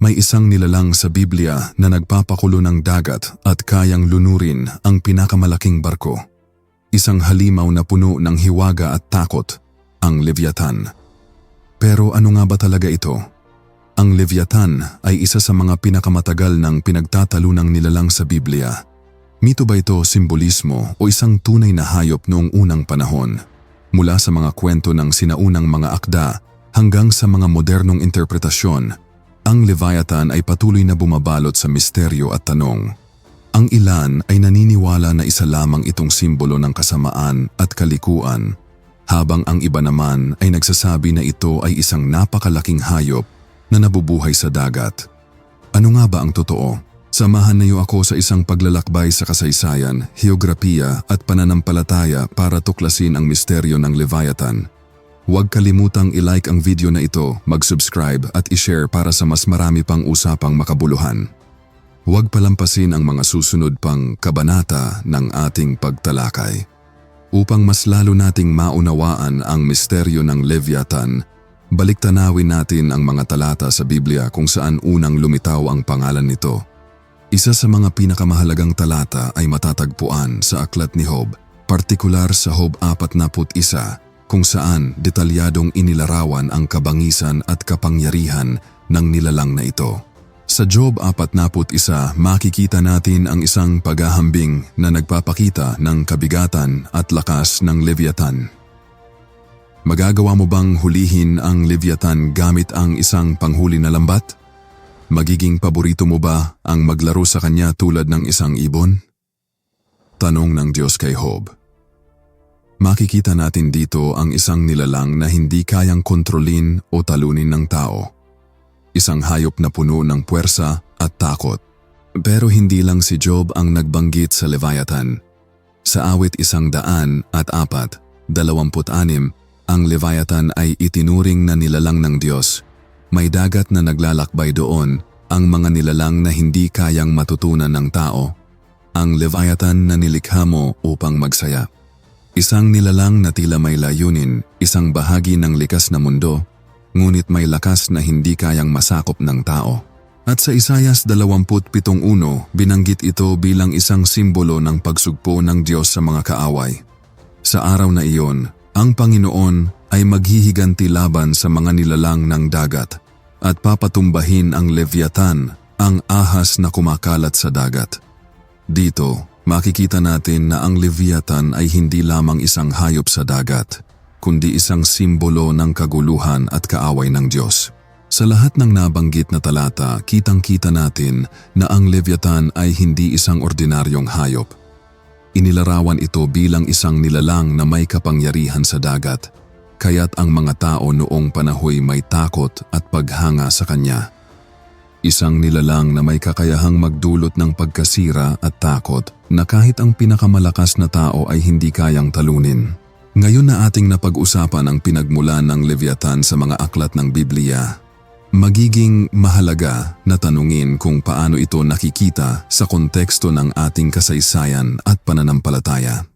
May isang nilalang sa Biblia na nagpapakulo ng dagat at kayang lunurin ang pinakamalaking barko. Isang halimaw na puno ng hiwaga at takot, ang Leviathan. Pero ano nga ba talaga ito? Ang Leviathan ay isa sa mga pinakamatagal ng pinagtatalunang nilalang sa Biblia. Mito ba ito simbolismo o isang tunay na hayop noong unang panahon? Mula sa mga kwento ng sinaunang mga akda hanggang sa mga modernong interpretasyon, ang Leviathan ay patuloy na bumabalot sa misteryo at tanong. Ang ilan ay naniniwala na isa lamang itong simbolo ng kasamaan at kalikuan, habang ang iba naman ay nagsasabi na ito ay isang napakalaking hayop na nabubuhay sa dagat. Ano nga ba ang totoo? Samahan niyo ako sa isang paglalakbay sa kasaysayan, heograpiya at pananampalataya para tuklasin ang misteryo ng Leviathan. Huwag kalimutang i-like ang video na ito, mag-subscribe at i-share para sa mas marami pang usapang makabuluhan. Huwag palampasin ang mga susunod pang kabanata ng ating pagtalakay. Upang mas lalo nating maunawaan ang misteryo ng Leviathan, baliktanawin natin ang mga talata sa Biblia kung saan unang lumitaw ang pangalan nito. Isa sa mga pinakamahalagang talata ay matatagpuan sa Aklat ni Job, partikular sa Job 41 kung saan detalyadong inilarawan ang kabangisan at kapangyarihan ng nilalang na ito. Sa Job 41, makikita natin ang isang paghahambing na nagpapakita ng kabigatan at lakas ng Leviathan. Magagawa mo bang hulihin ang Leviathan gamit ang isang panghuli na lambat? Magiging paborito mo ba ang maglaro sa kanya tulad ng isang ibon? Tanong ng Diyos kay Job. Makikita natin dito ang isang nilalang na hindi kayang kontrolin o talunin ng tao. Isang hayop na puno ng puwersa at takot. Pero hindi lang si Job ang nagbanggit sa Leviathan. Sa awit isang daan at apat, dalawamput anim, ang Leviathan ay itinuring na nilalang ng Diyos. May dagat na naglalakbay doon, ang mga nilalang na hindi kayang matutunan ng tao. Ang Leviathan na nilikha mo upang magsaya. Isang nilalang na tila may layunin, isang bahagi ng likas na mundo, ngunit may lakas na hindi kayang masakop ng tao. At sa Isayas 27.1, binanggit ito bilang isang simbolo ng pagsugpo ng Diyos sa mga kaaway. Sa araw na iyon, ang Panginoon ay maghihiganti laban sa mga nilalang ng dagat at papatumbahin ang Leviathan, ang ahas na kumakalat sa dagat. Dito, makikita natin na ang Leviathan ay hindi lamang isang hayop sa dagat, kundi isang simbolo ng kaguluhan at kaaway ng Diyos. Sa lahat ng nabanggit na talata, kitang-kita natin na ang Leviathan ay hindi isang ordinaryong hayop. Inilarawan ito bilang isang nilalang na may kapangyarihan sa dagat, kaya't ang mga tao noong panahoy may takot at paghanga sa kanya. Isang nilalang na may kakayahang magdulot ng pagkasira at takot na kahit ang pinakamalakas na tao ay hindi kayang talunin. Ngayon na ating napag-usapan ang pinagmulan ng Leviathan sa mga aklat ng Biblia, magiging mahalaga na tanungin kung paano ito nakikita sa konteksto ng ating kasaysayan at pananampalataya.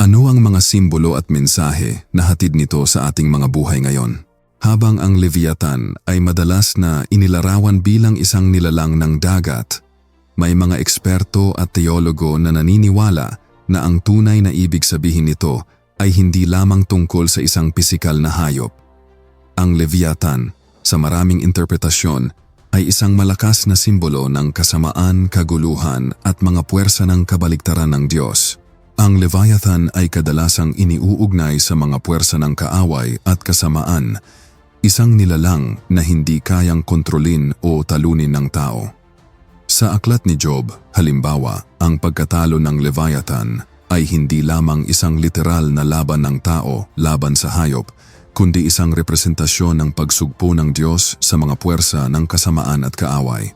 Ano ang mga simbolo at mensahe na hatid nito sa ating mga buhay ngayon? Habang ang Leviathan ay madalas na inilarawan bilang isang nilalang ng dagat, may mga eksperto at teologo na naniniwala na ang tunay na ibig sabihin nito ay hindi lamang tungkol sa isang pisikal na hayop. Ang Leviathan, sa maraming interpretasyon, ay isang malakas na simbolo ng kasamaan, kaguluhan at mga puwersa ng kabaligtaran ng Diyos. Ang Leviathan ay kadalasang iniuugnay sa mga puwersa ng kaaway at kasamaan, isang nilalang na hindi kayang kontrolin o talunin ng tao. Sa aklat ni Job, halimbawa, ang pagkatalo ng Leviathan ay hindi lamang isang literal na laban ng tao laban sa hayop, kundi isang representasyon ng pagsugpo ng Diyos sa mga puwersa ng kasamaan at kaaway.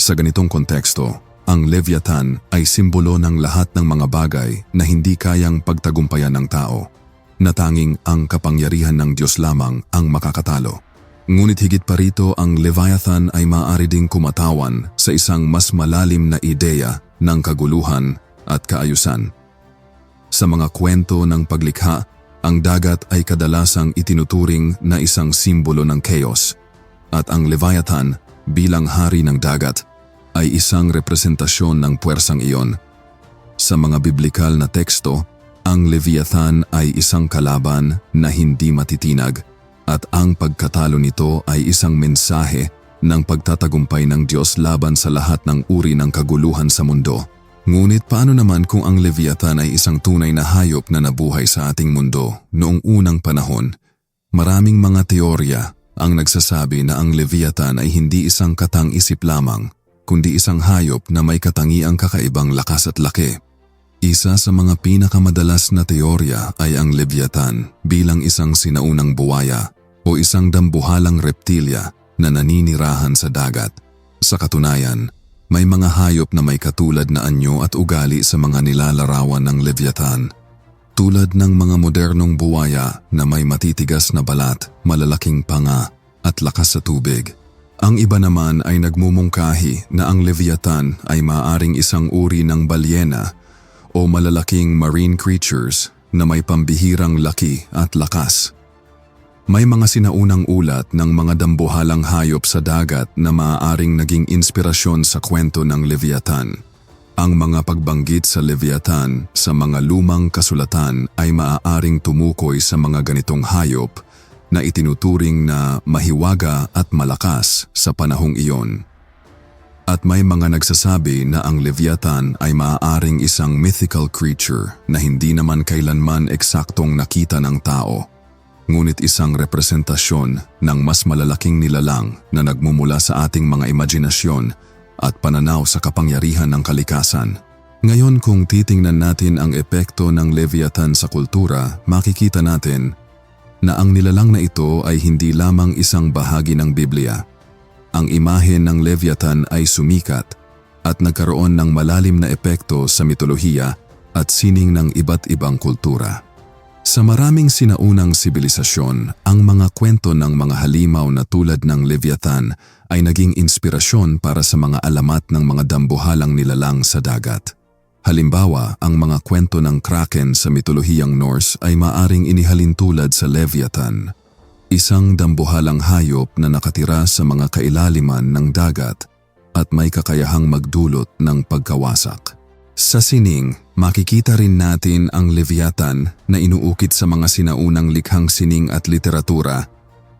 Sa ganitong konteksto, ang Leviathan ay simbolo ng lahat ng mga bagay na hindi kayang pagtagumpayan ng tao, na tanging ang kapangyarihan ng Diyos lamang ang makakatalo. Ngunit higit pa rito ang Leviathan ay maaari ding kumatawan sa isang mas malalim na ideya ng kaguluhan at kaayusan. Sa mga kwento ng paglikha, ang dagat ay kadalasang itinuturing na isang simbolo ng chaos at ang Leviathan bilang hari ng dagat ay isang representasyon ng puwersang iyon. Sa mga biblikal na teksto, ang Leviathan ay isang kalaban na hindi matitinag at ang pagkatalo nito ay isang mensahe ng pagtatagumpay ng Diyos laban sa lahat ng uri ng kaguluhan sa mundo. Ngunit paano naman kung ang Leviathan ay isang tunay na hayop na nabuhay sa ating mundo noong unang panahon? Maraming mga teorya ang nagsasabi na ang Leviathan ay hindi isang katang-isip lamang, kundi isang hayop na may katangiang kakaibang lakas at laki. Isa sa mga pinakamadalas na teorya ay ang Leviathan bilang isang sinaunang buwaya o isang dambuhalang reptilya na naninirahan sa dagat. Sa katunayan, may mga hayop na may katulad na anyo at ugali sa mga nilalarawan ng Leviathan. Tulad ng mga modernong buwaya na may matitigas na balat, malalaking panga at lakas sa tubig. Ang iba naman ay nagmumungkahi na ang Leviathan ay maaring isang uri ng balyena o malalaking marine creatures na may pambihirang laki at lakas. May mga sinaunang ulat ng mga dambuhalang hayop sa dagat na maaaring naging inspirasyon sa kwento ng Leviathan. Ang mga pagbanggit sa Leviathan sa mga lumang kasulatan ay maaaring tumukoy sa mga ganitong hayop na itinuturing na mahiwaga at malakas sa panahong iyon. At may mga nagsasabi na ang Leviathan ay maaaring isang mythical creature na hindi naman kailanman eksaktong nakita ng tao, ngunit isang representasyon ng mas malalaking nilalang na nagmumula sa ating mga imaginasyon at pananaw sa kapangyarihan ng kalikasan. Ngayon kung titingnan natin ang epekto ng Leviathan sa kultura, makikita natin na ang nilalang na ito ay hindi lamang isang bahagi ng Biblia. Ang imahe ng Leviathan ay sumikat at nagkaroon ng malalim na epekto sa mitolohiya at sining ng iba't ibang kultura. Sa maraming sinaunang sibilisasyon, ang mga kwento ng mga halimaw na tulad ng Leviathan ay naging inspirasyon para sa mga alamat ng mga dambuhalang nilalang sa dagat. Halimbawa, ang mga kwento ng Kraken sa mitolohiyang Norse ay maaring inihalin tulad sa Leviathan, isang dambuhalang hayop na nakatira sa mga kailaliman ng dagat at may kakayahang magdulot ng pagkawasak. Sa sining, makikita rin natin ang Leviathan na inuukit sa mga sinaunang likhang sining at literatura.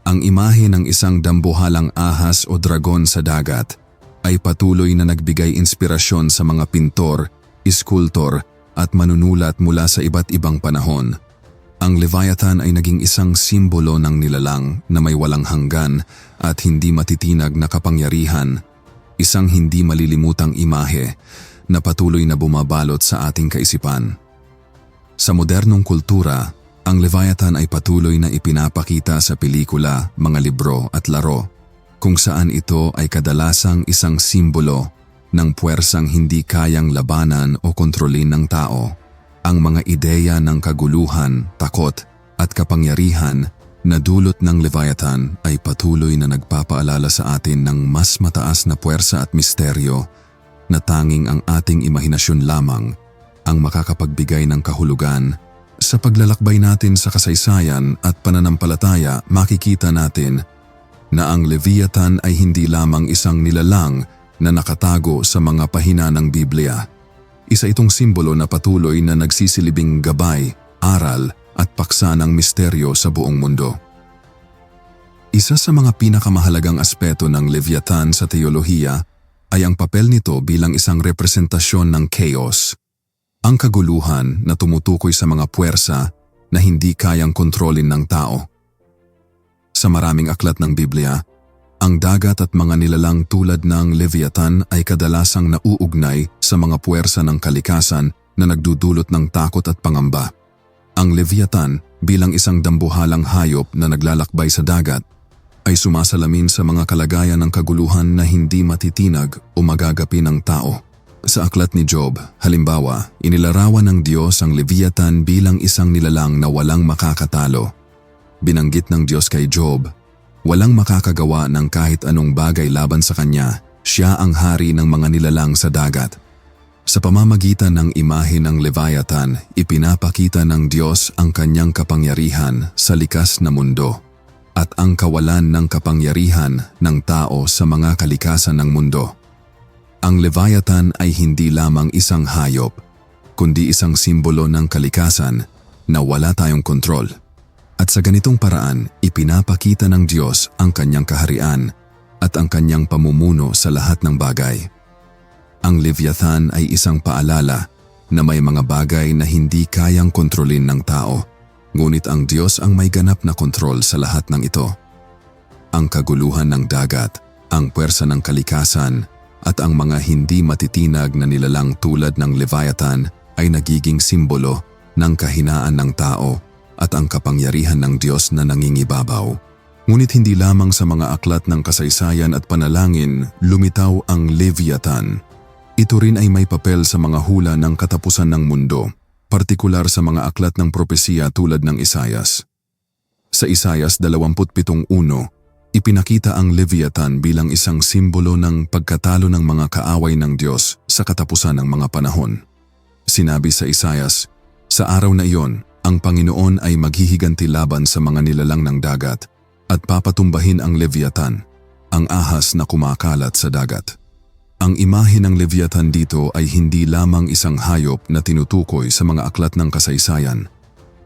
Ang imahe ng isang dambuhalang ahas o dragon sa dagat ay patuloy na nagbigay inspirasyon sa mga pintor, iskultor at manunulat mula sa iba't ibang panahon. Ang Leviathan ay naging isang simbolo ng nilalang na may walang hanggan at hindi matitinag na kapangyarihan, isang hindi malilimutang imahe na patuloy na bumabalot sa ating kaisipan. Sa modernong kultura, ang Leviathan ay patuloy na ipinapakita sa pelikula, mga libro at laro, kung saan ito ay kadalasang isang simbolo ng puwersang hindi kayang labanan o kontrolin ng tao. Ang mga ideya ng kaguluhan, takot at kapangyarihan na dulot ng Leviathan ay patuloy na nagpapaalala sa atin ng mas mataas na puwersa at misteryo na tanging ang ating imahinasyon lamang ang makakapagbigay ng kahulugan. Sa paglalakbay natin sa kasaysayan at pananampalataya, makikita natin na ang Leviathan ay hindi lamang isang nilalang na nakatago sa mga pahina ng Biblia. Isa itong simbolo na patuloy na nagsisilibing gabay, aral at paksa ng misteryo sa buong mundo. Isa sa mga pinakamahalagang aspeto ng Leviathan sa teolohiya ay ang papel nito bilang isang representasyon ng chaos. Ang kaguluhan na tumutukoy sa mga puwersa na hindi kayang kontrolin ng tao. Sa maraming aklat ng Biblia, ang dagat at mga nilalang tulad ng Leviathan ay kadalasang nauugnay sa mga puwersa ng kalikasan na nagdudulot ng takot at pangamba. Ang Leviathan bilang isang dambuhalang hayop na naglalakbay sa dagat ay sumasalamin sa mga kalagayan ng kaguluhan na hindi matitinag o magagapi ng tao. Sa aklat ni Job, halimbawa, inilarawan ng Diyos ang Leviathan bilang isang nilalang na walang makakatalo. Binanggit ng Diyos kay Job, walang makakagawa ng kahit anong bagay laban sa kanya, siya ang hari ng mga nilalang sa dagat. Sa pamamagitan ng imahe ng Leviathan, ipinapakita ng Diyos ang kanyang kapangyarihan sa likas na mundo. at ang kawalan ng kapangyarihan ng tao sa mga kalikasan ng mundo. Ang Leviathan ay hindi lamang isang hayop, kundi isang simbolo ng kalikasan na wala tayong kontrol. At sa ganitong paraan, ipinapakita ng Diyos ang kanyang kaharian at ang kanyang pamumuno sa lahat ng bagay. Ang Leviathan ay isang paalala na may mga bagay na hindi kayang kontrolin ng tao, ngunit ang Diyos ang may ganap na kontrol sa lahat ng ito. Ang kaguluhan ng dagat, ang puwersa ng kalikasan, at ang mga hindi matitinag na nilalang tulad ng Leviathan ay nagiging simbolo ng kahinaan ng tao at ang kapangyarihan ng Diyos na nangingibabaw. Ngunit hindi lamang sa mga aklat ng kasaysayan at panalangin lumitaw ang Leviathan. Ito rin ay may papel sa mga hula ng katapusan ng mundo, partikular sa mga aklat ng propesiya tulad ng Isayas. Sa Isayas 27.1, ipinakita ang Leviathan bilang isang simbolo ng pagkatalo ng mga kaaway ng Diyos sa katapusan ng mga panahon. Sinabi sa Isayas, Sa araw na iyon, ang Panginoon ay maghihiganti laban sa mga nilalang ng dagat at papatumbahin ang Leviathan, ang ahas na kumakalat sa dagat. Ang imahe ng Leviathan dito ay hindi lamang isang hayop na tinutukoy sa mga aklat ng kasaysayan,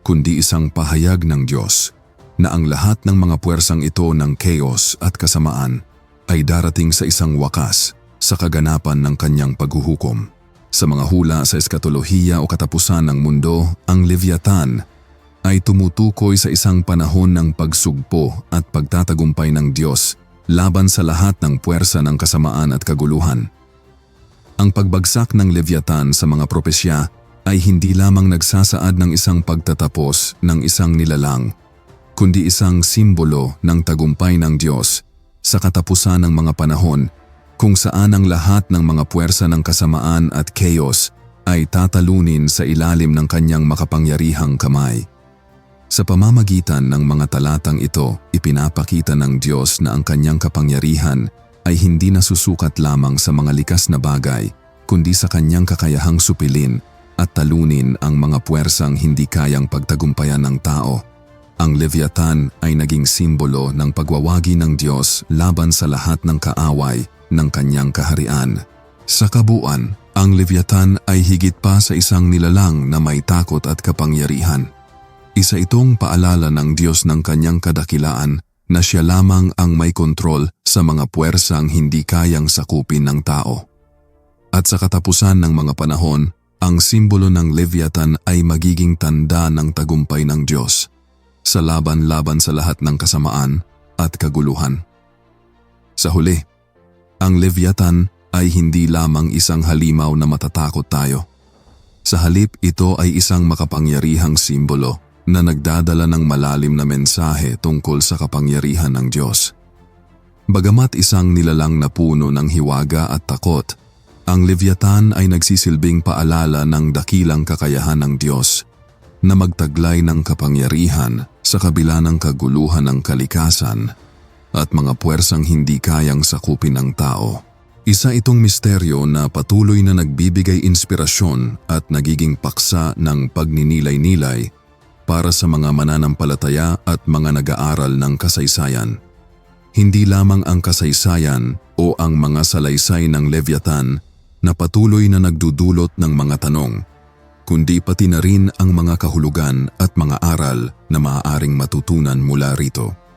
kundi isang pahayag ng Diyos na ang lahat ng mga puwersang ito ng chaos at kasamaan ay darating sa isang wakas sa kaganapan ng kanyang paghuhukom. Sa mga hula sa eskatolohiya o katapusan ng mundo, ang Leviathan ay tumutukoy sa isang panahon ng pagsugpo at pagtatagumpay ng Diyos laban sa lahat ng puwersa ng kasamaan at kaguluhan. Ang pagbagsak ng Leviathan sa mga propesya ay hindi lamang nagsasaad ng isang pagtatapos ng isang nilalang, kundi isang simbolo ng tagumpay ng Diyos sa katapusan ng mga panahon kung saan ang lahat ng mga puwersa ng kasamaan at chaos ay tatalunin sa ilalim ng kanyang makapangyarihang kamay. Sa pamamagitan ng mga talatang ito, ipinapakita ng Diyos na ang kanyang kapangyarihan ay hindi nasusukat lamang sa mga likas na bagay, kundi sa kanyang kakayahang supilin at talunin ang mga puwersang hindi kayang pagtagumpayan ng tao. Ang Leviathan ay naging simbolo ng pagwawagi ng Diyos laban sa lahat ng kaaway ng kanyang kaharian. Sa kabuuan, ang Leviathan ay higit pa sa isang nilalang na may takot at kapangyarihan. Isa itong paalala ng Diyos ng kanyang kadakilaan na siya lamang ang may kontrol sa mga puwersang hindi kayang sakupin ng tao. At sa katapusan ng mga panahon, ang simbolo ng Leviathan ay magiging tanda ng tagumpay ng Diyos sa laban-laban sa lahat ng kasamaan at kaguluhan. Sa huli, ang Leviathan ay hindi lamang isang halimaw na matatakot tayo. Sa halip ito ay isang makapangyarihang simbolo na nagdadala ng malalim na mensahe tungkol sa kapangyarihan ng Diyos. Bagamat isang nilalang na puno ng hiwaga at takot, ang Leviathan ay nagsisilbing paalala ng dakilang kakayahan ng Diyos na magtaglay ng kapangyarihan sa kabila ng kaguluhan ng kalikasan at mga puwersang hindi kayang sakupin ng tao. Isa itong misteryo na patuloy na nagbibigay inspirasyon at nagiging paksa ng pagninilay-nilay para sa mga mananampalataya at mga nag-aaral ng kasaysayan. Hindi lamang ang kasaysayan o ang mga salaysay ng Leviathan na patuloy na nagdudulot ng mga tanong, kundi pati na rin ang mga kahulugan at mga aral na maaaring matutunan mula rito.